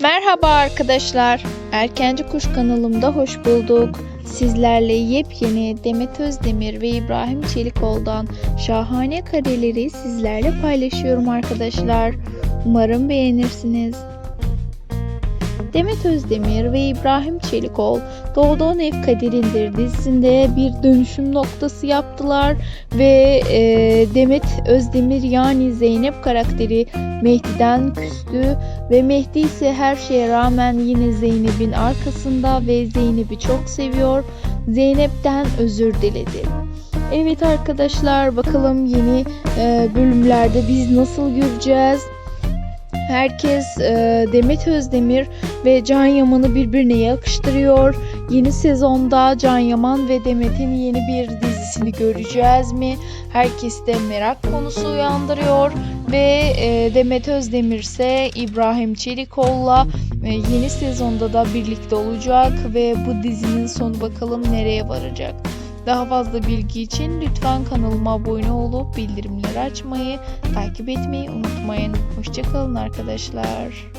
Merhaba arkadaşlar. Erkenci Kuş kanalımda hoş bulduk. Sizlerle yepyeni Demet Özdemir ve İbrahim Çelikoğlu'dan şahane kareleri sizlerle paylaşıyorum arkadaşlar. Umarım beğenirsiniz. Demet Özdemir ve İbrahim Çelikoğlu Doğduğun Ev Kaderindir dizisinde bir dönüşüm noktası yaptılar ve e, Demet Özdemir yani Zeynep karakteri Mehdi'den küstü ve Mehdi ise her şeye rağmen yine Zeynep'in arkasında ve Zeynep'i çok seviyor. Zeynep'ten özür diledi. Evet arkadaşlar bakalım yeni e, bölümlerde biz nasıl göreceğiz? Herkes e, Demet Özdemir ve Can Yaman'ı birbirine yakıştırıyor. Yeni sezonda Can Yaman ve Demet'in yeni bir dizisini göreceğiz mi? Herkes de merak konusu uyandırıyor ve e, Demet Özdemir ise İbrahim Çelikoğlu'la e, yeni sezonda da birlikte olacak ve bu dizinin sonu bakalım nereye varacak. Daha fazla bilgi için lütfen kanalıma abone olup bildirimleri açmayı, takip etmeyi unutmayın. Hoşçakalın arkadaşlar.